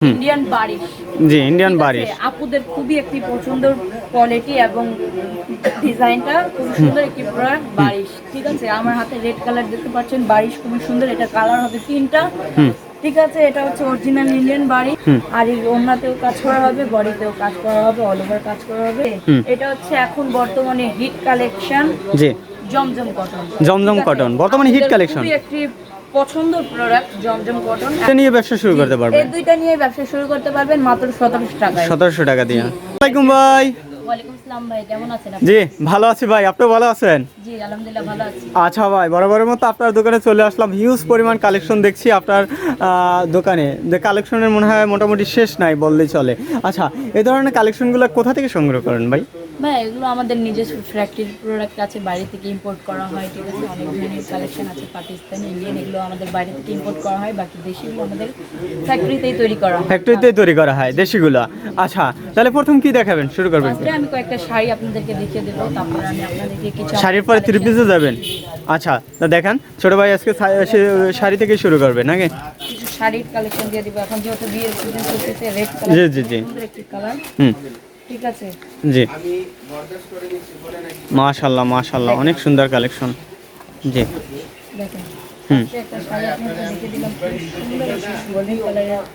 Indian Barish জি Indian Barish আপুদের খুবই একটি পছন্দের কোয়ালিটি এবং ডিজাইনটা খুব সুন্দর একটি প্রোডাক্ট বারিশ। ঠিক আছে আমার হাতে রেড কালার দেখতে পাচ্ছেন বারিশ খুবই সুন্দর এটা কালার হবে তিনটা। ঠিক আছে এটা হচ্ছে অরিজিনাল ইন্ডিয়ান বাড়ি। আর এই ওড়নাতেও কাজ করা হবে বডিতেও কাজ করা হবে অল ওভার কাজ করা হবে। এটা হচ্ছে এখন বর্তমানে হিট কালেকশন জি। জমজম কটন জমজম cotton, বর্তমানে collection। খুবই একটি পছন্দের প্রোডাক্ট জমজম কটন এটা নিয়ে ব্যবসা শুরু করতে এই পারবেন দুইটা নিয়ে ব্যবসা শুরু করতে পারবেন মাত্র সতেরোশো টাকায়। সতেরোশো টাকা দিয়ে। আসসালামাইকুম ভাই। ওয়ালাইকুম আসসালাম ভাই কেমন আছেন আপনি? জি ভালো আছি ভাই আপনি ভালো আছেন? জি আলহামদুলিল্লাহ ভালো আছি। আচ্ছা ভাই বরাবরের মতো আপনার দোকানে চলে আসলাম। হিউজ পরিমাণ কালেকশন দেখছি আপনার দোকানে। যে কালেকশনের মনে হয় মোটামুটি শেষ নাই বললেই চলে। আচ্ছা এই ধরনের কালেকশনগুলো কোথা থেকে সংগ্রহ করেন ভাই? ভাই এগুলো আমাদের নিজস্ব ফ্যাক্টরির প্রোডাক্ট আছে বাইরে থেকে ইম্পোর্ট করা হয় ঠিক আছে? অনেক ধরনের কালেকশন আছে পাকিস্তানি ইন্ডিয়ান এগুলো আমাদের বাইরে থেকে ইম্পোর্ট করা হয় বাকি দেশিগুলো আমাদের ফ্যাক্টরিতেই তৈরি করা হয়। ফ্যাক্টরিতে তৈরি করা হয় দেশিগুলো। আচ্ছা তাহলে প্রথম কি দেখাবেন? শুরু করবেন। আমি কয়েকটা শাড়ি আপনাদেরকে দেখিয়ে দেবো তারপর আমি আপনাদেরকে কিছু শাড়ির পরে থ্রি পিসে যাবেন? আচ্ছা তা দেখান ছোট ভাই আজকে শাড়ি থেকে শুরু করবে নাকি? শাড়ির কালেকশন দিয়ে দিব। এখন যেহেতু বিয়ের সিজন চলতেছে রেড জি কালার জি জি। সুন্দর একটি কালার হুম। ঠিক আছে। জি। মাশাল্লাহ মাশাল্লাহ অনেক সুন্দর কালেকশন। জি। হুম।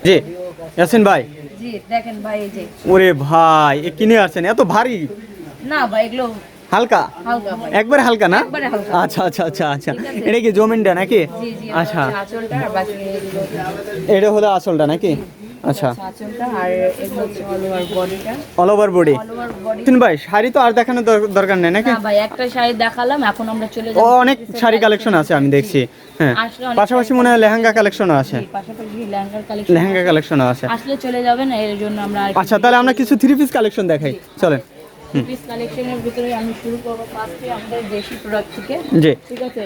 জি। ইয়াসিন ভাই। জি দেখেন ভাই এই যে। ওরে ভাই এ কিনে আসছেন? এত ভারী। না ভাই এগুলো হালকা? একবারে হালকা না? আচ্ছা আচ্ছা আচ্ছা আচ্ছা। এটা কি জমিনটা নাকি? জি জি আচ্ছা। বাকি এগুলো। এটা হলো আসলটা নাকি? আচ্ছা। আর অল ওভার বডি ইয়াসিন ভাই শাড়ি তো আর দেখানোর দর- দরকার নেই নাকি? ভাই একটা শাড়ি দেখালাম এখন আমরা চলে যাব অনেক শাড়ি কালেকশন আছে আমি দেখছি। হ্যাঁ। পাশাপাশি মনে হয় লেহেঙ্গা কালেকশনও আছে। কালেকশন লেহেঙ্গা কালেকশনও আছে। আসলে চলে যাবেন এর জন্য আমরা আচ্ছা তাহলে আমরা কিছু থ্রি পিস কালেকশন দেখাই। চলেন। পিস কালেকশনের ভিতরে আমি শুরু করব। ফার্স্টে আমাদের দেশি প্রোডাক্ট থেকে। জি। ঠিক আছে?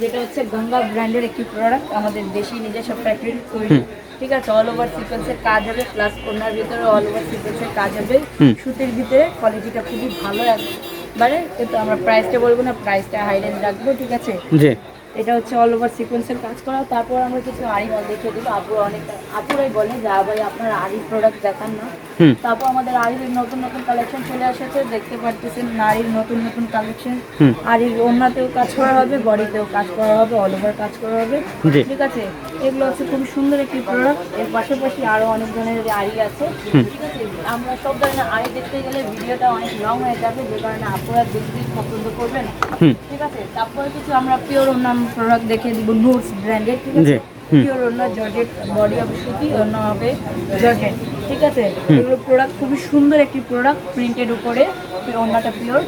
যেটা হচ্ছে গঙ্গা ব্র্যান্ডের একটি প্রোডাক্ট আমাদের দেশি নিজস্ব ফ্যাক্টরি তৈরি। ঠিক আছে? অল ওভার সিকোয়েন্সের কাজ হবে প্লাস কন্যার ভিতরে অল ওভার সিকোয়েন্সের কাজ হবে। সুতির ভিতরে কোয়ালিটিটা খুবই ভালো একবারে। কিন্তু আমরা প্রাইসটা বলব না প্রাইসটা হাই রেঞ্জ রাখব ঠিক আছে? জি। এটা হচ্ছে অল ওভার সিকোয়েন্সের কাজ করা। তারপর আমরা কিছু আড়ি দেখিয়ে দেবো। আপুরা অনেক আপুরাই বলে যা ভাই আপনারা আড়ি প্রোডাক্ট দেখান না। তারপর আমাদের আড়ির নতুন নতুন কালেকশন চলে এসেছে দেখতে পারতেছেন নারীর নতুন নতুন কালেকশন হুম। আড়ির ওড়নাতেও কাজ করা হবে বডিতেও কাজ করা হবে অল ওভার কাজ করা হবে। ঠিক আছে? এগুলো হচ্ছে খুব সুন্দর একটি প্রোডাক্টের পাশাপাশি আরও অনেক ধরনের আড়ি আছে। ঠিক আছে? আমরা সব ধরনের আড়ি দেখতে গেলে ভিডিওটা অনেক লং হয়ে যাবে যে কারণে আপুরা দেখতে পছন্দ করবেন। ঠিক আছে? তারপরে কিছু আমরা পিওর অন্যান্য প্রোডাক্ট দেখিয়ে দিব নোটস ব্র্যান্ডেড ঠিক আছে? পিওর অন্য জর্জেট বডি হবে সুতি অন্য হবে জর্জেট ঠিক আছে? এগুলো প্রোডাক্ট খুবই সুন্দর একটি প্রোডাক্ট প্রিন্টেড উপরে অন্যটা পিওর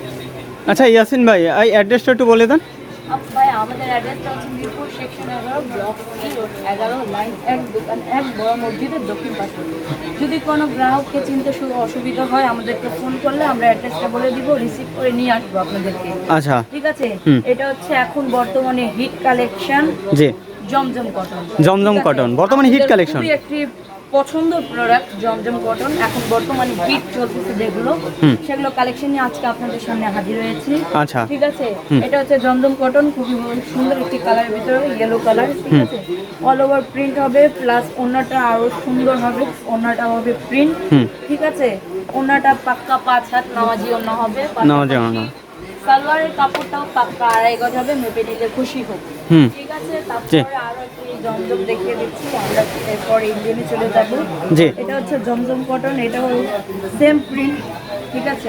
আচ্ছা ইয়াসিন ভাই এই অ্যাড্রেসটা একটু বলে দেন। ভাই আমাদের অ্যাড্রেসটা হচ্ছে মিরপুর সেকশন এগারো ব্লক এগারো লাইন এক দোকান এক বড় মসজিদের দক্ষিণ পাশে। যদি কোনো গ্রাহককে চিনতে অসুবিধা হয় আমাদেরকে ফোন করলে আমরা অ্যাড্রেসটা বলে দিব রিসিভ করে নিয়ে আসব আপনাদেরকে। আচ্ছা। ঠিক আছে? এটা হচ্ছে এখন বর্তমানে হিট কালেকশন জি। জমজম কটন জমজম কটন বর্তমানে হিট কালেকশন। একটি পছন্দের প্রোডাক্ট জমজম কটন এখন বর্তমানে হিট চলতেছে যেগুলো সেগুলো কালেকশন নিয়ে আজকে আপনাদের সামনে হাজির হয়েছি। আচ্ছা। ঠিক আছে? এটা হচ্ছে জমজম কটন খুবই সুন্দর একটি কালারের ভিতরে ইয়েলো কালার ঠিক আছে? অল ওভার প্রিন্ট হবে প্লাস অন্যটা আরও সুন্দর হবে অন্যটা হবে প্রিন্ট ঠিক আছে? অন্যটা পাক্কা পাঁচ হাত নামাজি অন্য হবে নামাজি ওড়না। সালোয়ারের কাপড়টাও পাক্কা আড়াই গজ হবে মেপে নিলে খুশি হোক হুম। ঠিক আছে তারপরে আরও জমজম দেখিয়ে দিচ্ছি আমরা এরপর ইন্ডিয়ানে চলে যাব। জি। এটা হচ্ছে জমজম কটন এটা সেম প্রিন্ট ঠিক আছে?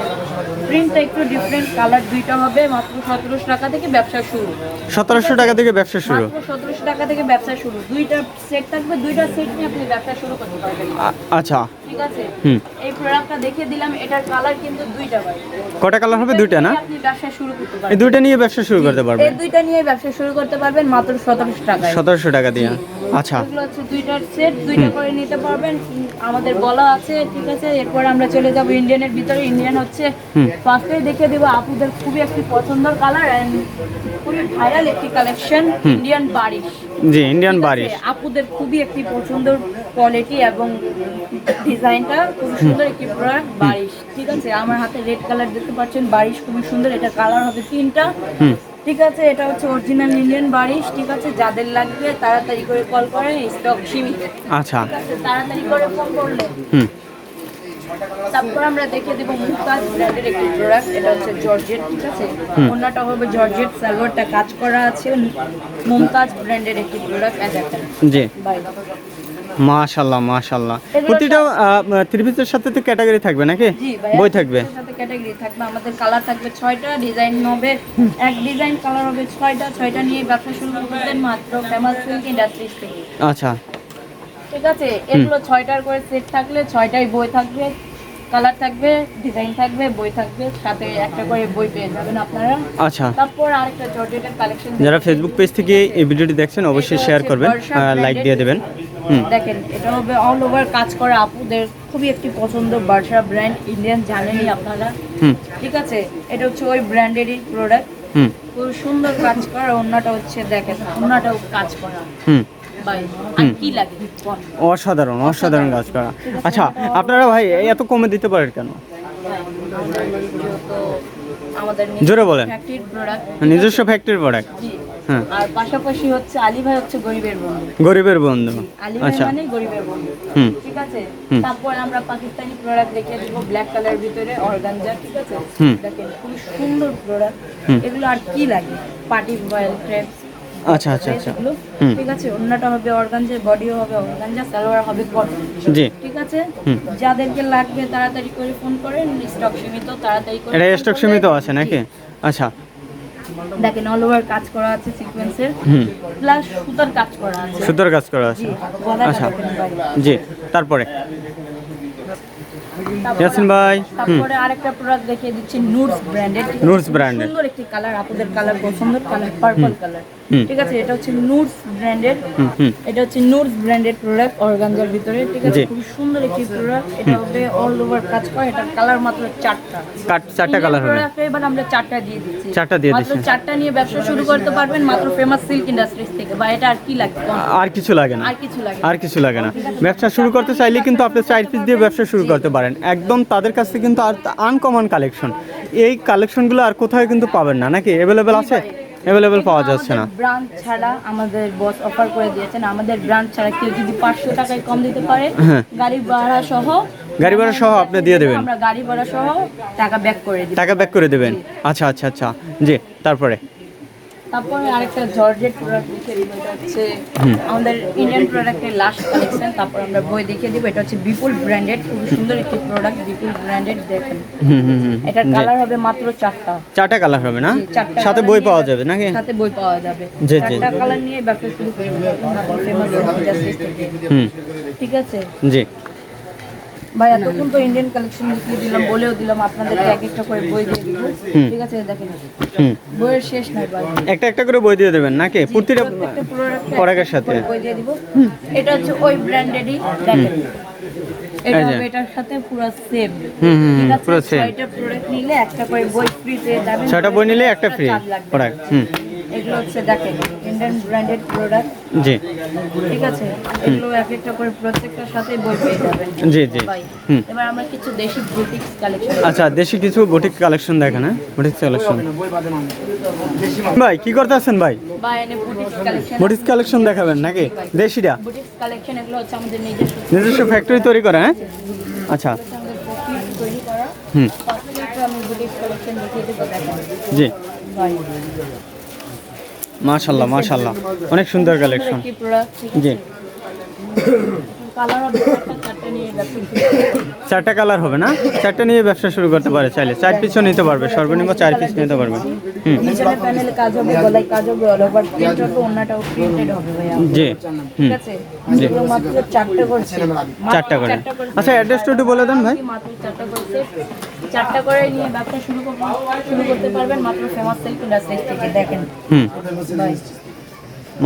প্রিন্টটা একটু ডিফারেন্ট কালার দুইটা হবে মাত্র সতেরোশো টাকা থেকে ব্যবসা শুরু। সতেরোশো টাকা থেকে ব্যবসা শুরু। মাত্র সতেরোশো টাকা থেকে ব্যবসা শুরু। দুইটা সেট থাকবে দুইটা সেট নিয়ে আপনি ব্যবসা শুরু করতে পারবেন। আচ্ছা। ঠিক আছে? হুম। এই প্রোডাক্টটা দেখিয়ে দিলাম এটার কালার কিন্তু দুইটা ভাই কটা কালার হবে? দুইটা না? আপনি ব্যবসা শুরু করতে পারবেন এই দুইটা নিয়ে ব্যবসা শুরু করতে পারবেন। এই দুইটা নিয়ে ব্যবসা শুরু করতে পারবেন মাত্র সতেরোশো টাকায়। সতেরোশো টাকা দিয়ে। আচ্ছা। এগুলো হচ্ছে দুইটার সেট দুইটা করে নিতে পারবেন। আমাদের বলা আছে ঠিক আছে? এরপর আমরা চলে যাব ইন্ডিয়ানের ভিতরে। ইন্ডিয়ান হচ্ছে। ফার্স্টে দেখে দেবো আপুদের খুবই একটি পছন্দের কালার এন্ড খুবই ভাইরাল একটি কালেকশন ইন্ডিয়ান বারিশ। জি ইন্ডিয়ান বারিশ। আপুদের খুবই একটি পছন্দের কোয়ালিটি এবং ডিজাইনটা খুব সুন্দর একটি প্রোডাক্ট বারিশ। ঠিক আছে আমার হাতে রেড কালার দেখতে পাচ্ছেন বারিশ খুবই সুন্দর এটা কালার হবে তিনটা। ঠিক আছে এটা হচ্ছে অরিজিনাল ইন্ডিয়ান বারিশ ঠিক আছে যাদের লাগবে তাড়াতাড়ি করে কল করেন স্টক সীমিত। আচ্ছা। তাড়াতাড়ি করে ফোন করলে। হুম। তারপর আমরা দেখে দেবো মুমতাজ ব্র্যান্ডের একটি প্রোডাক্ট এটা হচ্ছে জর্জেট ঠিক আছে? অন্যটা হবে জর্জেট সালোয়ারটা কাজ করা আছে মুমতাজ ব্র্যান্ডের একটি প্রোডাক্ট জি। বাই মাশাল্লাহ মাশাল্লাহ প্রতিটা পিসের সাথে তো ক্যাটাগরি থাকবে নাকি? বই থাকবে। সাথে ক্যাটাগরি থাকবে আমাদের কালার থাকবে ছয়টা ডিজাইন হবে এক ডিজাইন কালার হবে ছয়টা ছয়টা নিয়ে ব্যবসা শুরু করতেন মাত্র ফেমাস সিল্ক ইন্ডাস্ট্রিজ থেকে। আচ্ছা। ঠিক আছে? এগুলো ছয়টার করে সেট থাকলে ছয়টাই বই থাকবে। কালার থাকবে ডিজাইন থাকবে বই থাকবে সাথে একটা করে বই পেয়ে যাবেন আপনারা। আচ্ছা। তারপর আরেকটা জর্জেটের কালেকশন যারা ফেসবুক পেজ থেকে এই ভিডিওটি দেখছেন অবশ্যই শেয়ার করবেন লাইক দিয়ে দেবেন। দেখেন এটা হবে অল ওভার কাজ করা আপুদের খুবই একটি পছন্দ বার্সা ব্র্যান্ড ইন্ডিয়ান জানেনই আপনারা। ঠিক আছে? এটা হচ্ছে ওই ব্র্যান্ডেরই প্রোডাক্ট খুব সুন্দর কাজ করা অন্যটা হচ্ছে দেখেন অন্যটাও কাজ করা। অসাধারণ অসাধারণ কাজ করা। আচ্ছা আপনারা ভাই এত কমে দিতে পারেন কেন? জোরে বলেন। নিজস্ব ফ্যাক্টরি প্রোডাক্ট হ্যাঁ। আর পাশাপাশি হচ্ছে আলী ভাই হচ্ছে গরিবের বন্ধু। গরিবের বন্ধু। আচ্ছা। মানে গরিবের বন্ধু। হুম। ঠিক আছে? হুম। তারপর আমরা পাকিস্তানি প্রোডাক্ট দেখিয়ে দেবো ব্ল্যাক কালার ভিতরে অর্গানজা ঠিক আছে? দেখেন খুবই সুন্দর প্রোডাক্ট এগুলো আর কি লাগে? পার্টি বয়েল আচ্ছা আচ্ছা আচ্ছা। ঠিক আছে অন্যটা হবে অর্গানজা বডিও হবে অর্গানজা সালোয়ার হবে কটন জি। ঠিক আছে। যাদেরকে লাগবে তাড়াতাড়ি করে ফোন করেন স্টক সীমিত তাড়াতাড়ি করে এটা স্টক সীমিত আছে নাকি? আচ্ছা। দেখেন অল ওভার কাজ করা আছে সিকোয়েন্সের প্লাস সুতার কাজ করা আছে। সুতোর কাজ করা আছে। আচ্ছা। জি তারপরে। ইয়াসিন ভাই তারপরে আরেকটা প্রোডাক্ট দেখিয়ে দিচ্ছি নুডস Nudes brand এর। সুন্দর একটি কালার আপনাদের কালার পছন্দের কালার পার্পল কালার। ঠিক আছে এটা হচ্ছে নুডস ব্র্যান্ডের হুম হুম। এটা হচ্ছে নুডস ব্র্যান্ডেড প্রোডাক্ট অর্গানজার ভিতরে। ঠিক আছে খুব সুন্দর একটি প্রোডাক্ট এটা হবে অল ওভার কাজ করা এটার কালার মাত্র চারটা। চারটা কালার হবে। এবার আমরা চারটা দিয়ে দিচ্ছি। চারটা দিয়ে মাত্র চারটা নিয়ে ব্যবসা শুরু করতে পারবেন মাত্র ফেমাস সিল্ক ইন্ডাস্ট্রিজ থেকে। বা এটা আর কি লাগবে আর কিছু লাগে না। আর কিছু লাগে না। আর কিছু লাগে না। ব্যবসা শুরু করতে চাইলে কিন্তু আপনি চার পিস দিয়ে ব্যবসা শুরু করতে পারেন। একদম তাদের কাছ থেকে কিন্তু আর আনকমন কালেকশন এই কালেকশনগুলো আর কোথাও কিন্তু পাবেন না নাকি? অ্যাভেলেবেল আছে? অ্যাভেলেবেল পাওয়া যাচ্ছে না। ব্রাঞ্চ ছাড়া আমাদের বস অফার করে দিয়েছেন। আমাদের ব্রাঞ্চ ছাড়া কেউ যদি পাঁচশো টাকায় কম দিতে পারে হ্যাঁ। গাড়ি ভাড়া সহ গাড়ি ভাড়া সহ আপনি দিয়ে দেবেন? আমরা গাড়ি ভাড়া সহ টাকা ব্যাক করে দিই। টাকা ব্যাক করে দেবেন? আচ্ছা আচ্ছা আচ্ছা। জি তারপরে? তারপরে আরেকটা জর্জেট প্রোডাক্ট দেখিয়ে দিব এটা হচ্ছে আমাদের ইন্ডিয়ান প্রোডাক্টের লাস্ট কালেকশন তারপর আমরা বই দেখিয়ে দিব এটা হচ্ছে বিপুল ব্র্যান্ডেড খুব সুন্দর একটি প্রোডাক্ট বিপুল ব্র্যান্ডেড দেখেন। এটার কালার হবে মাত্র চারটা। চারটা কালার হবে না? সাথে বই পাওয়া যাবে নাকি? সাথে বই পাওয়া যাবে। চারটা কালার নিয়ে ব্যবসা শুরু করে। হুম। ঠিক আছে। জি। ভাই এতক্ষণ তো ইন্ডিয়ান কালেকশন দেখিয়ে দিলাম বলেও দিলাম আপনাদেরকে এক একটা করে বই দিয়ে দিব। ঠিক আছে দেখেন। বইয়ের শেষ নাই ভাই। একটা একটা করে বই দিয়ে দেবেন নাকি? প্রতিটা একটা সাথে। বই দিয়ে দিব। এটা হচ্ছে ওই ব্র্যান্ডেরই দেখেন। ছয়টা নিলে একটা বই নিলে একটা ফ্রি প্রোডাক্ট হুম। এগুলো হচ্ছে দেখেন ইন্ডিয়ান ব্র্যান্ডেড প্রোডাক্ট জি। ঠিক আছে? এগুলো এক একটা করে প্রত্যেকটার সাথে বই পেয়ে যাবেন। জি জি। এবার আমরা কিছু দেশি বুটিক্স কালেকশন আচ্ছা দেশি কিছু বুটিক কালেকশন দেখেন হ্যাঁ? বুটিক কালেকশন ভাই কি করতে আছেন ভাই বা এনে বুটিক্স কালেকশন বুটিক কালেকশন দেখাবেন নাকি? দেশিটা? বুটিক্স কালেকশন এগুলো হচ্ছে আমাদের নিজস্ব। নিজস্ব ফ্যাক্টরি তৈরি করে হ্যাঁ? আচ্ছা। হুম। জি। ভাই মাশাল্লাহ মাশাল্লাহ অনেক সুন্দর কালেকশন জি। চারটে কালার হবে না? চারটা নিয়ে ব্যবসা শুরু করতে পারে চাইলে। চার পিসও নিতে পারবে। সর্বনিম্ন চার পিস নিতে পারবে। জি। চারটে করে। আচ্ছা অ্যাড্রেসটা একটু বলে দেন ভাই। চারটা করে নিয়ে ব্যবসা শুরু শুরু করতে পারবেন মাত্র ফেমাস সিল্ক ইন্ডাস্ট্রিজ থেকে দেখেন। হুম। ভাই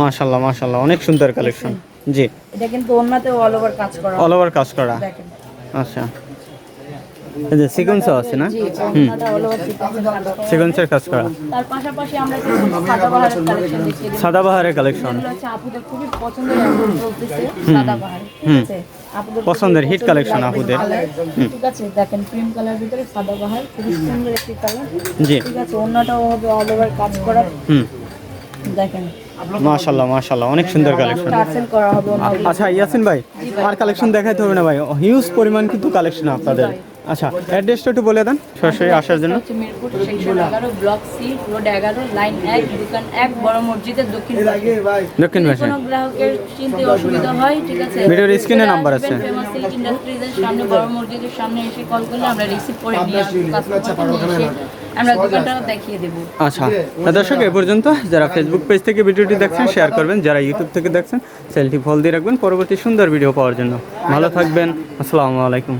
মাশাল্লাহ মাশাল্লাহ অনেক সুন্দর কালেকশন জি। এটা কিন্তু অন্যতেও অল ওভার কাজ করা। অল ওভার কাজ করা। দেখেন। আচ্ছা। এই যে সিকোয়েন্সও আছে না? হুম। সিকোয়েন্সের কাজ করা। তার পাশাপাশি আমরা সাদাবাহারের কালেকশন দেখিয়ে সাদাবাহারের কালেকশন এগুলো হচ্ছে আপুদের খুবই পছন্দের এখন চলতেছে সাদাবাহার ঠিক হুম। আছে? আপুদের পছন্দের হিট কালেকশন আপুদের। ঠিক আছে দেখেন ক্রিম কালার ভিতরে সাদা বাহার খুবই সুন্দর একটি কালার জি। ঠিক আছে অন্যটাও হবে অল ওভার কাজ করা হুম। দেখেন। মাশাল্লাহ মাশাল্লাহ অনেক সুন্দর কালেকশন আচ্ছা ইয়াসিন ভাই আর কালেকশন দেখাইতে হবে না ভাই। হিউজ পরিমাণ কিন্তু কালেকশন আপনাদের। আচ্ছা অ্যাড্রেসটা একটু বলে দেন। সরাসরি আসার জন্য। মিরপুর সেকশন এগারো ব্লক সি রোড এগারো লাইন এক দোকান এক বড় মসজিদের দক্ষিণ দক্ষিণ পাশে। কোনো গ্রাহকের চিনতে অসুবিধা হয় ঠিক আছে ভিডিওর স্ক্রিনে নাম্বার আছে। ফেমাস সিল্ক ইন্ডাস্ট্রিজের সামনে বড় মসজিদের সামনে এসে কল করলে আমরা রিসিভ করে নিয়ে আসব কাস্টমারকে এসে আমরা দোকানটা দেখিয়ে দেবো। আচ্ছা তা দর্শক এ পর্যন্ত যারা ফেসবুক পেজ থেকে ভিডিওটি দেখছেন শেয়ার করবেন যারা ইউটিউব থেকে দেখছেন চ্যানেলটি ফল দিয়ে রাখবেন পরবর্তী সুন্দর ভিডিও পাওয়ার জন্য। ভালো থাকবেন আসসালামু আলাইকুম।